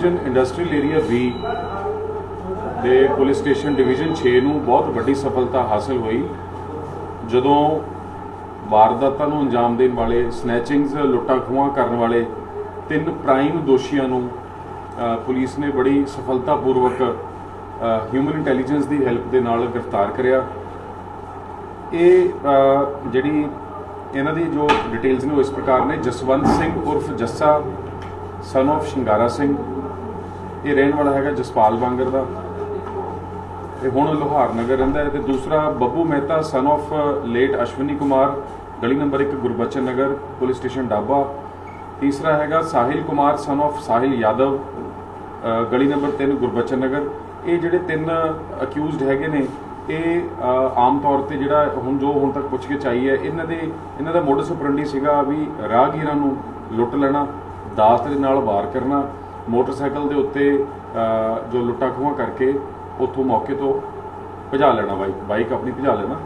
Division industrial area B ਦੇ police station division 6 ਨੂੰ ਬਹੁਤ ਵੱਡੀ ਸਫਲਤਾ ਹਾਸਲ ਹੋਈ। ਜਦੋਂ ਵਾਰਦਾਤਾਂ ਨੂੰ ਅੰਜਾਮ ਦੇਣ ਵਾਲੇ ਸਨੈਚਿੰਗਸ ਲੁੱਟਾਂ ਖੋਹਾਂ ਕਰਨ ਵਾਲੇ ਤਿੰਨ ਪ੍ਰਾਈਮ ਦੋਸ਼ੀਆਂ ਨੂੰ ਪੁਲਿਸ ਨੇ ਬੜੀ ਸਫਲਤਾਪੂਰਵਕ ਹਿਊਮਨ ਇੰਟੈਲੀਜੈਂਸ ਦੀ ਹੈਲਪ ਦੇ ਨਾਲ ਗ੍ਰਿਫਤਾਰ ਕਰਿਆ। ਇਹ ਜਿਹੜੀ ਇਹਨਾਂ ਦੀ ਜੋ ਡਿਟੇਲਸ ਨੇ ਉਹ ਇਸ ਪ੍ਰਕਾਰ ਨੇ। ਜਸਵੰਤ ਸਿੰਘ ਉਰਫ ਜੱਸਾ ਸਨ of ਸ਼ਿੰਗਾਰਾ ਸਿੰਘ ਇਹ ਰਹਿਣ ਵਾਲਾ ਹੈਗਾ ਜਸਪਾਲ ਬਾਂਗਰ ਦਾ। ਇਹ ਹੁਣ ਲੋਹਾਰ ਨਗਰ ਰਹਿੰਦਾ ਹੈ ਤੇ ਦੂਸਰਾ Babbu Mehta son of late Ashwani Kumar, ਗਲੀ number 1 Gurbachan Nagar, police station Daba. ਤੀਸਰਾ ਹੈਗਾ ਸਾਹਿਲ ਕੁਮਾਰ ਸਨ of ਸਾਹਿਲ ਯਾਦਵ ਗਲੀ ਨੰਬਰ 3 ਗੁਰਬਚਨ ਨਗਰ। ਇਹ ਜਿਹੜੇ ਤਿੰਨ ਅਕਿਊਜ਼ਡ ਹੈਗੇ ਨੇ, ਇਹ ਆਮ ਤੌਰ ਤੇ ਜਿਹੜਾ ਹੁਣ ਜੋ ਹੁਣ ਤੱਕ ਪੁੱਛਗਿੱਛ ਆਈ ਹੈ, ਇਹਨਾਂ ਦੇ, ਇਹਨਾਂ ਦਾ ਮੋਡਸ ਆਪਰੈਂਡੀ ਸੀਗਾ ਵੀ ਰਾਹਗੀਰਾਂ ਨੂੰ ਲੁੱਟ ਲੈਣਾ ਦਾਤ ਦੇ ਨਾਲ ਵਾਰ ਕਰਨਾ ਮੋਟਰਸਾਈਕਲ ਦੇ ਉੱਤੇ ਜੋ ਲੁੱਟਾਂ ਖੋਹਾਂ ਕਰਕੇ ਉੱਥੋਂ ਮੌਕੇ ਤੋਂ ਭਜਾ ਲੈਣਾ ਬਾਈਕ ਬਾਈਕ ਆਪਣੀ ਭਜਾ ਲੈਣਾ।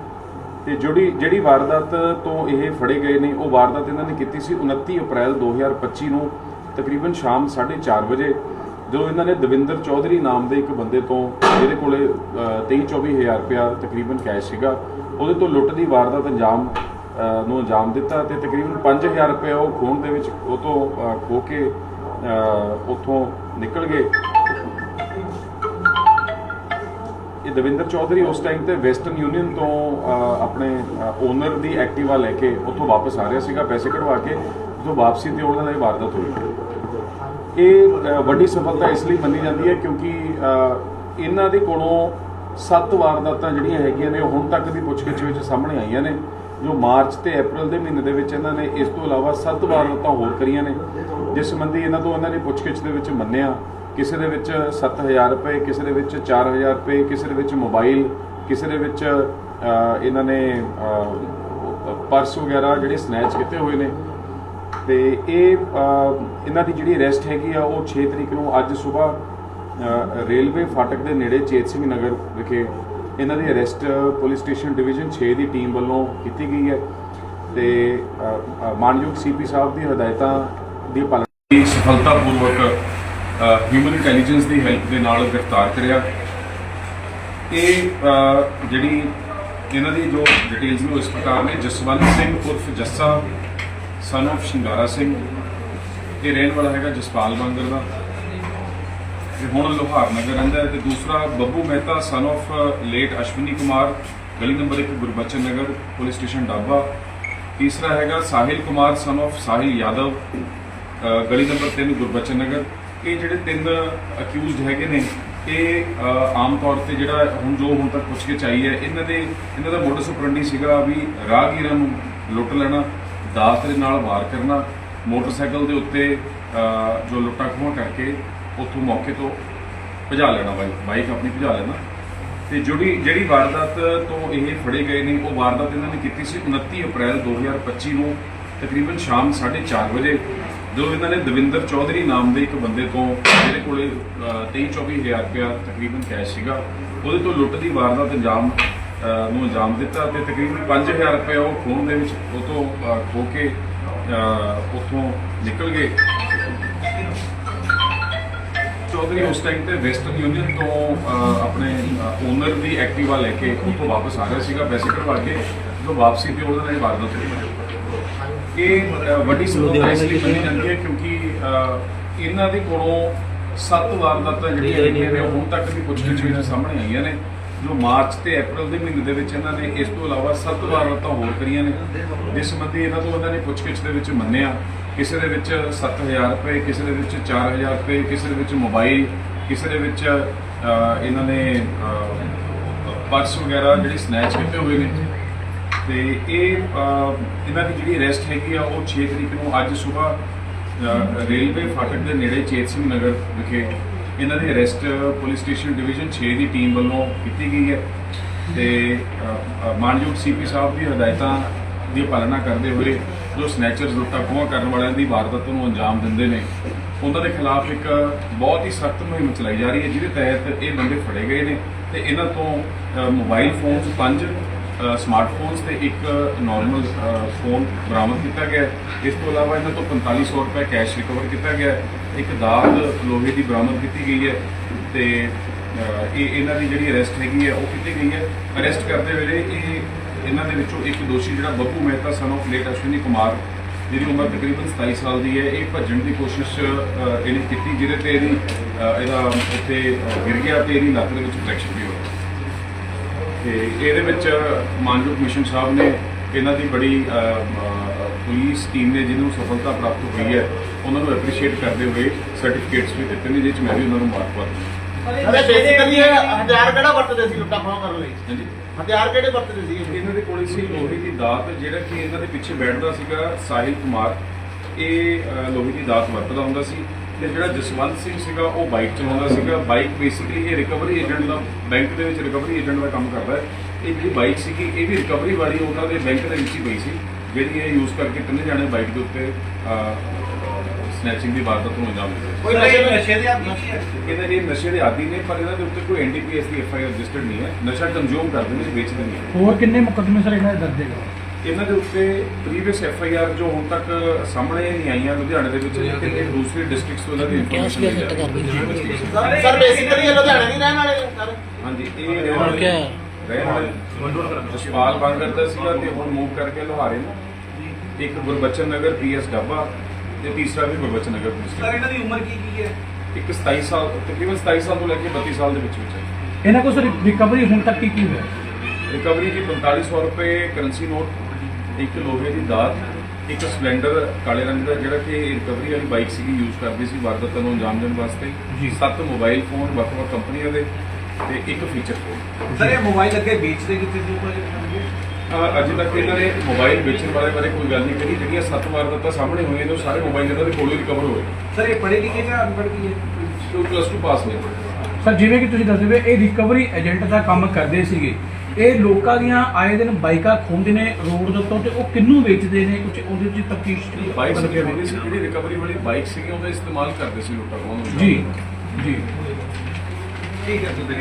ਤੇ ਜਿਹੜੀ ਜਿਹੜੀ ਵਾਰਦਾਤ ਤੋਂ ਇਹ ਫੜੇ ਗਏ ਨੇ ਉਹ ਵਾਰਦਾਤ ਇਹਨਾਂ ਨੇ ਕੀਤੀ ਸੀ 29 ਅਪ੍ਰੈਲ 2025 ਨੂੰ ਤਕਰੀਬਨ ਸ਼ਾਮ 4:30 ਵਜੇ ਜਦੋਂ ਇਹਨਾਂ ਨੇ ਦਵਿੰਦਰ ਚੌਧਰੀ ਨਾਮ ਦੇ ਇੱਕ ਬੰਦੇ ਤੋਂ ਜਿਹਦੇ ਕੋਲੇ 23-24000 ਰੁਪਇਆ ਤਕਰੀਬਨ ਕੈਸ਼ ਸੀਗਾ ਉਹਦੇ ਤੋਂ ਲੁੱਟ ਦੀ ਵਾਰਦਾਤ ਅੰਜਾਮ ਨੂੰ ਅੰਜਾਮ ਦਿੱਤਾ ਤੇ ਤਕਰੀਬਨ 5000 ਰੁਪਏ ਉਹ ਖੋਣ ਦੇ ਵਿੱਚ ਉਹ ਤੋਂ ਅ, ਖੋ ਕੇ ਉੱਥੋਂ ਨਿਕਲ ਗਏ। ਇਹ ਦਵਿੰਦਰ ਚੌਧਰੀ ਉਸ ਟਾਈਮ ਤੇ ਵੈਸਟਰਨ ਯੂਨੀਅਨ ਤੋਂ ਆਪਣੇ ਓਨਰ ਦੀ ਐਕਟਿਵਾ ਲੈ ਕੇ ਉੱਥੋਂ ਵਾਪਸ ਆ ਰਿਹਾ ਸੀਗਾ, ਪੈਸੇ ਕਢਵਾ ਕੇ ਜਦੋਂ ਵਾਪਸੀ ਤੇ ਉਹਨਾਂ ਨਾਲ ਇਹ ਵਾਰਦਾਤ ਹੋਈ। ਇਹ ਵੱਡੀ ਸਫਲਤਾ ਇਸ ਲਈ ਮੰਨੀ ਜਾਂਦੀ ਹੈ ਕਿਉਂਕਿ ਇਹਨਾਂ ਦੇ ਕੋਲੋਂ ਸੱਤ ਵਾਰਦਾਤਾਂ ਜਿਹੜੀਆਂ ਹੈਗੀਆਂ ਨੇ, ਉਹ ਹੁਣ ਤੱਕ ਦੀ ਪੁੱਛਗਿੱਛ ਵਿੱਚ ਸਾਹਮਣੇ ਆਈਆਂ ਨੇ, ਜੋ ਮਾਰਚ ਤੇ ਅਪ੍ਰੈਲ ਦੇ ਮਹੀਨੇ ਦੇ ਵਿੱਚ ਇਹਨਾਂ ਨੇ ਇਸ ਤੋਂ ਇਲਾਵਾ ਸੱਤ ਵਾਰਦਾਤਾਂ ਹੋਰ ਕਰੀਆਂ ਨੇ। ਜਿਸ ਸੰਬੰਧੀ ਇਹਨਾਂ ਤੋਂ ਇਹਨਾਂ ਨੇ ਪੁੱਛਗਿੱਛ ਦੇ ਵਿੱਚ ਮੰਨਿਆ ਕਿਸੇ ਦੇ ਵਿੱਚ 7000 ਰੁਪਏ ਕਿਸੇ ਦੇ ਵਿੱਚ 4000 ਰੁਪਏ ਕਿਸੇ ਦੇ ਵਿੱਚ ਮੋਬਾਈਲ ਕਿਸੇ ਦੇ ਵਿੱਚ ਇਹਨਾਂ ਨੇ ਪਰਸ ਵਗੈਰਾ ਜਿਹੜੇ ਸਨੈਚ ਕੀਤੇ ਹੋਏ ਨੇ। ਤੇ ਇਹ ਇਹਨਾਂ ਦੀ ਜਿਹੜੀ ਅਰੈਸਟ ਹੈਗੀ ਆ ਉਹ 6 ਤਰੀਕ ਨੂੰ ਅੱਜ ਸਵੇਰ ਰੇਲਵੇ ਫਾਟਕ ਦੇ ਨੇੜੇ ਚੇਤ ਸਿੰਘ ਨਗਰ ਵਿਖੇ ਇਹਨਾਂ ਦੀ ਅਰੈਸਟ ਪੁਲਿਸ ਸਟੇਸ਼ਨ ਡਿਵੀਜ਼ਨ 6 ਦੀ ਟੀਮ ਵੱਲੋਂ ਕੀਤੀ ਗਈ ਹੈ। ਤੇ ਅ, ਅ, ਮਾਨਯੋਗ ਸੀਪੀ ਸਾਹਿਬ ਦੀ ਹਦਾਇਤਾਂ ਦੀ ਪਾਲਣਾ ਸਫਲਤਾਪੂਰਵਕ ਹਿਊਮਨ ਇੰਟੈਲੀਜੈਂਸ ਦੀ ਹੈਲਪ ਦੇ ਨਾਲ ਗ੍ਰਿਫਤਾਰ ਕਰਿਆ। ਇਹ ਜਿਹੜੀ ਇਹਨਾਂ ਦੀ ਜੋ ਡਿਟੇਲਸ ਨੇ ਉਹ ਇਸ ਪ੍ਰਕਾਰ ਨੇ, ਜਸਵੰਤ ਸਿੰਘ ਉਰਫ ਜੱਸਾ ਸਨ of ਸ਼ਿੰਗਾਰਾ ਸਿੰਘ, ਇਹ ਰਹਿਣ ਵਾਲਾ ਹੈਗਾ ਜਸਪਾਲ ਬਾਂਗਰ ਦਾ। ਇਹ ਹੁਣ ਲੋਹਾਰ ਨਗਰ ਰਹਿੰਦਾ ਹੈ ਤੇ ਦੂਸਰਾ Babbu Mehta son of late Ashwani Kumar, ਗਲੀ number 1 Gurbachan Nagar, police station Daba. ਤੀਸਰਾ ਹੈਗਾ ਸਾਹਿਲ ਕੁਮਾਰ ਸਨ of ਸਾਹਿਲ ਯਾਦਵ। ਗਲੀ ਨੰਬਰ 3 ਗੁਰਬਚਨ ਨਗਰ। ਇਹ ਜਿਹੜੇ ਤਿੰਨ ਅਕਿਊਜ਼ਡ ਹੈਗੇ ਨੇ, ਇਹ ਆਮ ਤੌਰ ਤੇ ਜਿਹੜਾ ਹੁਣ ਜੋ ਹੁਣ ਤੱਕ ਪੁੱਛਗਿੱਛ ਆਈ ਹੈ, ਇਹਨਾਂ ਦੇ, ਇਹਨਾਂ ਦਾ ਮੋਡਸ ਆਪਰੈਂਡੀ ਸੀਗਾ ਵੀ ਰਾਹਗੀਰਾਂ ਨੂੰ ਲੁੱਟ ਲੈਣਾ ਦਾਤ ਦੇ ਨਾਲ ਵਾਰ ਕਰਨਾ, ਮੋਟਰਸਾਈਕਲ ਦੇ ਉੱਤੇ ਜੋ ਲੁੱਟਾਂ ਖੋਹਾਂ ਕਰਕੇ ਉੱਥੋਂ ਮੌਕੇ ਤੋਂ ਭਜਾ ਲੈਣਾ ਬਾਈਕ ਬਾਈਕ ਆਪਣੀ ਭਜਾ ਲੈਣਾ। ਤੇ ਜਿਹੜੀ ਜਿਹੜੀ ਵਾਰਦਾਤ ਤੋਂ ਇਹ ਫੜੇ ਗਏ ਨੇ, ਉਹ ਵਾਰਦਾਤ ਇਹਨਾਂ ਨੇ ਕੀਤੀ ਸੀ 29 ਅਪ੍ਰੈਲ 2025 ਨੂੰ ਤਕਰੀਬਨ ਸ਼ਾਮ 4:30 ਵਜੇ। ਜਦੋਂ ਇਹਨਾਂ ਨੇ ਦਵਿੰਦਰ ਚੌਧਰੀ ਨਾਮ ਦੇ ਇੱਕ ਬੰਦੇ ਤੋਂ, ਜਿਹਦੇ ਕੋਲੇ 23-24000 ਰੁਪਇਆ ਤਕਰੀਬਨ ਕੈਸ਼ ਸੀਗਾ, ਉਹਦੇ ਤੋਂ ਲੁੱਟ ਦੀ ਵਾਰਦਾਤ ਅੰਜਾਮ ਨੂੰ ਅੰਜਾਮ ਦਿੱਤਾ ਤੇ ਤਕਰੀਬਨ 5000 ਰੁਪਏ ਉਹ ਖੋਣ ਦੇ ਵਿੱਚ ਉਹ ਤੋਂ ਖੋ ਕੇ ਉੱਥੋਂ ਨਿਕਲ ਗਏ। ਚੌਧਰੀ ਉਸ ਟਾਈਮ ਤੇ ਵੈਸਟਰਨ ਯੂਨੀਅਨ ਤੋਂ ਆਪਣੇ ਓਨਰ ਦੀ ਐਕਟਿਵਾ ਲੈ ਕੇ ਉੱਥੋਂ ਵਾਪਸ ਆ ਰਿਹਾ ਸੀਗਾ, ਪੈਸੇ ਕਰਵਾ ਕੇ, ਜਦੋਂ ਵਾਪਸੀ ਤੇ ਉਹਨਾਂ ਨਾਲ ਵਾਰਦਾਤ ਹੋਈ। ਇਹ ਵੱਡੀ ਸਫਲਤਾ ਇਸ ਲਈ ਮੰਨੀ ਜਾਂਦੀ ਹੈ ਕਿਉਂਕਿ ਇਹਨਾਂ ਦੇ ਕੋਲੋਂ ਸੱਤ ਵਾਰਦਾਤਾਂ ਜਿਹੜੀਆਂ ਹੈਗੀਆਂ ਨੇ ਹੁਣ ਤੱਕ ਦੀ ਪੁੱਛਗਿੱਛ ਵਿੱਚ ਸਾਹਮਣੇ ਆਈਆਂ ਨੇ ਜੋ ਮਾਰਚ ਤੇ ਅਪ੍ਰੈਲ ਦੇ ਮਹੀਨੇ ਦੇ ਵਿੱਚ ਇਹਨਾਂ ਨੇ ਇਸ ਤੋਂ ਇਲਾਵਾ ਸੱਤ ਵਾਰਦਾਤਾਂ ਹੋਰ ਕਰੀਆਂ ਨੇ। ਜਿਸ ਸੰਬੰਧੀ ਇਹਨਾਂ ਤੋਂ ਇਹਨਾਂ ਨੇ ਪੁੱਛਗਿੱਛ ਦੇ ਵਿੱਚ ਮੰਨਿਆ ਕਿਸੇ ਦੇ ਵਿੱਚ 7000 ਰੁਪਏ ਕਿਸੇ ਦੇ ਵਿੱਚ 4000 ਰੁਪਏ ਕਿਸੇ ਦੇ ਵਿੱਚ ਮੋਬਾਈਲ ਕਿਸੇ ਦੇ ਵਿੱਚ ਇਹਨਾਂ ਨੇ ਪਰਸ ਵਗੈਰਾ ਜਿਹੜੀ ਸਨੈਚ ਕੀਤੇ ਹੋਏ ਨੇ ਤੇ ਇਹ ਇਹਨਾਂ ਦੀ ਜਿਹੜੀ ਅਰੈਸਟ ਹੈਗੀ ਆ ਉਹ 6 ਤਰੀਕ ਨੂੰ ਅੱਜ ਸਵੇਰ ਰੇਲਵੇ ਫਾਟਕ ਦੇ ਨੇੜੇ ਚੇਤ ਸਿੰਘ ਨਗਰ ਵਿਖੇ ਇਹਨਾਂ ਦੀ ਅਰੈਸਟ ਪੁਲਿਸ ਸਟੇਸ਼ਨ ਡਿਵੀਜ਼ਨ 6 ਦੀ ਟੀਮ ਵੱਲੋਂ ਕੀਤੀ ਗਈ ਹੈ। ਤੇ ਅ, ਅ, ਮਾਨਯੋਗ ਸੀਪੀ ਸਾਹਿਬ ਦੀ ਹਦਾਇਤਾਂ ਦੀ ਪਾਲਣਾ ਕਰਦੇ ਹੋਏ ਜੋ ਸਨੈਚਰਸ ਲੁੱਟਾਂ ਖੋਹਾਂ ਕਰਨ ਵਾਲਿਆਂ ਦੀ ਵਾਰਦਾਤ ਨੂੰ ਅੰਜਾਮ ਦਿੰਦੇ ਨੇ ਉਹਨਾਂ ਦੇ ਖਿਲਾਫ ਇੱਕ ਬਹੁਤ ਹੀ ਸਖਤ ਮੁਹਿੰਮ ਚਲਾਈ ਜਾ ਰਹੀ ਹੈ ਜਿਹਦੇ ਤਹਿਤ ਇਹ ਬੰਦੇ ਫੜੇ ਗਏ ਨੇ ਤੇ ਇਹਨਾਂ ਤੋਂ ਮੋਬਾਈਲ ਫੋਨਸ ਪੰਜ ਸਮਾਰਟਫੋਨਸ ਤੇ ਇੱਕ ਨਾਰਮਲ ਫੋਨ ਬਰਾਮਦ ਕੀਤਾ ਗਿਆ ਇਸ ਤੋਂ ਇਲਾਵਾ ਇਹਨਾਂ ਤੋਂ 4500 ਰੁਪਏ ਕੈਸ਼ ਰਿਕਵਰ ਕੀਤਾ ਗਿਆ ਇੱਕ ਦਾਤ ਲੋਹੇ ਦੀ ਬਰਾਮਦ ਕੀਤੀ ਗਈ ਹੈ ਤੇ ਇਹ ਇਹਨਾਂ ਦੀ ਜਿਹੜੀ ਅਰੈਸਟ ਹੈਗੀ ਹੈ, ਉਹ ਕੀਤੀ ਗਈ ਹੈ। ਅਰੈਸਟ ਕਰਦੇ ਵੇਲੇ ਇਹ ਇਹਨਾਂ ਦੇ ਵਿੱਚੋਂ ਇੱਕ ਦੋਸ਼ੀ ਜਿਹੜਾ Babbu Mehta son of late Ashwani Kumar, ਜਿਹਦੀ ਉਮਰ ਤਕਰੀਬਨ 27 ਸਾਲ ਦੀ ਹੈ, ਇਹ ਭੱਜਣ ਦੀ ਕੋਸ਼ਿਸ਼ ਇਹਨੇ ਕੀਤੀ, ਜਿਹਦੇ ਤੇ ਇਹਦੀ ਇਹਦਾ ਉੱਥੇ ਗਿਰ ਗਿਆ ਤੇ ਇਹਦੀ ਲੱਤ ਦੇ ਵਿੱਚ ਫ੍ਰੈਕਚਰ ਵੀ ਹੋਇਆ। ਤੇ ਇਹਦੇ ਵਿੱਚ ਮਾਨਯੋਗ ਕਮਿਸ਼ਨ ਸਾਹਿਬ ਨੇ ਇਹਨਾਂ ਦੀ ਬੜੀ ਪੁਲਿਸ ਟੀਮ ਨੇ ਜਿਹਨੂੰ ਸਫਲਤਾ ਪ੍ਰਾਪਤ ਹੋਈ ਹੈ ਉਹਨਾਂ ਨੂੰ ਐਪਰੀਸ਼ੀਏਟ ਕਰਦੇ ਹੋਏ ਸਰਟੀਫਿਕੇਟਸ ਵੀ ਦਿੱਤੇ ਨੇ ਜਿਸ 'ਚ ਮੈਂ ਵੀ ਉਹਨਾਂ ਨੂੰ ਮੁਬਾਰਕਬਾਦ ਦਿੰਦਾ ਅਰੇ ਬੇਸਿਕਲੀ ਹਥਿਆਰ ਕਿਹੜਾ ਵਰਤਦੇ ਸੀ ਲੁੱਟਾਂ ਖੋਹਾਂ ਕਰਨ ਲਈ? ਹਾਂਜੀ। ਹਥਿਆਰ ਕਿਹੜੇ ਵਰਤਦੇ ਸੀ? ਇਹਨਾਂ ਦੇ ਕੋਲ ਸੀ ਲੋਹੇ ਦੀ ਦਾਤ ਜਿਹੜਾ ਕਿ ਇਹਨਾਂ ਦੇ ਪਿੱਛੇ ਬੈਠਦਾ ਸੀਗਾ ਸਾਹਿਲ ਕੁਮਾਰ। ਇਹ ਲੋਹੇ ਦੀ ਦਾਤ ਵਰਤਦਾ ਹੁੰਦਾ ਸੀ। ਤੇ ਜਿਹੜਾ ਜਸਵੰਤ ਸਿੰਘ ਸੀਗਾ ਉਹ ਬਾਈਕ ਚਲਾਉਂਦਾ ਸੀਗਾ। ਬਾਈਕ ਬੇਸਿਕਲੀ ਇਹ ਰਿਕਵਰੀ ਏਜੰਟ ਦਾ ਬੈਂਕ ਦੇ ਵਿੱਚ ਰਿਕਵਰੀ ਏਜੰਟ ਦਾ ਕੰਮ ਕਰਦਾ ਹੈ। ਇਹ ਜਿਹੜੀ ਬਾਈਕ ਸੀਗੀ ਇਹ ਵੀ ਰਿਕਵਰੀ ਵਾਲੀ ਉਹਨਾਂ ਦੇ ਬੈਂਕ ਦੇ ਵਿੱਚ ਹੀ ਪਈ ਸੀ ਜਿਹੜੀ ਇਹ ਯੂਜ਼ ਕਰਕੇ ਤਿੰਨੇ ਜਾਣੇ ਬਾਈਕ ਦੇ ਉੱਤੇ ਸਨੈਚਿੰਗ ਦੀ ਵਾਰਦਾਤ ਨੂੰ ਅੰਜਾਮ ਦਿੱਤਾ ਕੋਈ ਨਸ਼ੇ ਨਸ਼ੇ ਦੇ ਆਦੀ ਇਹਦਾ ਇਹ ਨਸ਼ੇ ਦੇ ਆਦੀ ਨੇ ਪਰ ਇਹਨਾਂ ਦੇ ਉੱਤੇ ਕੋਈ ਐਨਡੀਪੀਐਸ ਦੀ ਐਫਆਈਆਰ ਰਜਿਸਟਰਡ ਨਹੀਂ ਹੈ। ਨਸ਼ਾ ਕੰਜ਼ੂਮ ਕਰਦੇ ਨੇ ਵੇਚਦੇ ਨਹੀਂ ਹੈ। ਹੋਰ ਕਿੰਨੇ ਮੁਕੱਦਮੇ ਸਰ ਇਹਨਾਂ ਦੇ ਦਰਜ ਹੈਗਾ? ਇਹਨਾਂ ਦੇ ਉੱਤੇ ਪ੍ਰੀਵੀਅਸ ਐਫ ਆਈ ਆਰ ਜੋ ਹੁਣ ਤੱਕ ਸਾਹਮਣੇ ਨਹੀਂ ਆਈਆਂ ਲੁਧਿਆਣੇ ਦੇ ਵਿੱਚ ਲੇਕਿਨ ਇਹ ਦੂਸਰੇ ਡਿਸਟ੍ਰਿਕਟਸ ਤੋਂ ਇਹਨਾਂ ਦੀ ਇਨਫੋਰਮੇਸ਼ਨ ਮਿਲ ਜਾਂਦੀ ਹੈ। ਸਰ ਬੇਸਿਕਲੀ ਇਹ ਲੁਧਿਆਣੇ ਦੀ ਰਹਿਣ ਵਾਲੇ ਨੇ ਸਰ। ਹਾਂਜੀ ਇਹ ਰਹਿਣ ਵਾਲੇ? ਰਹਿਣ ਵਾਲੇ ਜਸਪਾਲ ਬਾਂਗਰ ਦਾ ਸੀਗਾ ਤੇ ਹੁਣ ਮੂਵ ਕਰਕੇ ਲੋਹਾਰੇ ਨੂੰ। ਇੱਕ ਗੁਰਬਚਨ ਨਗਰ ਪੀਐਸ ਡੱਬਾ ਤੇ ਤੀਸਰਾ ਵੀ ਗੁਰਬਚਨ ਨਗਰ ਪੁਲਿਸ ਸਰ ਇਹਨਾਂ ਦੀ ਉਮਰ ਕੀ ਕੀ ਹੈ? ਇੱਕ 27 ਸਾਲ ਤਕਰੀਬਨ 27 ਸਾਲ ਤੋਂ ਲੈ ਕੇ 32 ਸਾਲ ਦੇ ਵਿੱਚ ਵਿੱਚ ਹੈ। ਇਹਨਾਂ ਕੋਲ ਸਰ ਰਿਕਵਰੀ ਹੁਣ ਤੱਕ ਕੀ ਕੀ ਹੋਇਆ? ਰਿਕਵਰੀ ਦੀ 4500 ਰੁਪਏ ਕਰੰਸੀ ਨੋਟ ਇੱਕ ਲੋਹੇ ਦੀ ਦਾਤ ਇੱਕ ਸਪਲੈਂਡਰ ਕਾਲੇ ਰੰਗ ਦਾ ਜਿਹੜਾ ਕਿ ਰਿਕਵਰੀ ਵਾਲੀ ਬਾਈਕ ਸੀਗੀ ਯੂਜ਼ ਕਰਦੀ ਸੀ ਵਾਰਦਾਤਾਂ ਨੂੰ ਅੰਜਾਮ ਦੇਣ ਵਾਸਤੇ। ਜੀ। ਸੱਤ ਮੋਬਾਈਲ ਫੋਨ ਵੱਖ-ਵੱਖ ਕੰਪਨੀਆਂ ਦੇ ਤੇ ਇੱਕ ਫੀਚਰ ਫੋਨ ਸਰ ਇਹ ਮੋਬਾਈਲ ਅੱਗੇ ਵੇਚਦੇ ਕਿੱਥੇ ਸੀ ਕੋਈ ਅਹ ਅਜੇ ਤੱਕ ਇਹਨਾਂ ਨੇ ਮੋਬਾਈਲ ਵੇਚਣ ਵਾਲੇ ਬਾਰੇ ਕੋਈ ਗੱਲ ਨਹੀਂ ਕਰੀ ਜਿਹੜੀਆਂ ਸੱਤ ਵਾਰਦਾਤਾਂ ਸਾਹਮਣੇ ਹੋਈਆਂ ਨੇ ਉਹ ਸਾਰੇ ਮੋਬਾਈਲ ਇਹਨਾਂ ਦੇ ਕੋਲੋਂ ਰਿਕਵਰ ਹੋਏ। ਸਰ ਇਹ ਪੜ੍ਹੇ ਲਿਖੇ ਜਾਂ ਅਨਪੜ੍ਹ ਕੀ ਹੈ? ਪਲੱਸ 2 ਪਾਸ ਨੇ ਸਰ ਜਿਵੇਂ ਕਿ ਤੁਸੀਂ ਦੱਸਦੇ ਪਏ ਇਹ ਰਿਕਵਰੀ ਏਜੰਟ ਦਾ ਕੰਮ ਕਰਦੇ ਸੀਗੇ। ਇਹ ਲੋਕਾਂ ਦੀਆਂ ਆਏ ਦਿਨ ਬਾਈਕਾਂ ਖੋਹਦੇ ਨੇ ਰੋਡ ਦੇ ਉੱਤੋਂ ਤੇ ਉਹ ਕਿੰਨੂੰ ਵੇਚਦੇ ਨੇ ਕੁਝ ਉਹਦੇ ਵਿੱਚ ਤਫਤੀਸ਼ ਬਾਈਕ ਸੀ ਜਿਹੜੀ ਰਿਕਵਰੀ ਵਾਲੀ ਬਾਈਕ ਸੀਗੀ ਉਹਦਾ ਇਸਤੇਮਾਲ ਕਰਦੇ ਸੀ ਖੋਹਾਂ ਨੂੰ ਜੀ। ਜੀ ਠੀਕ ਹੈ ਸਰ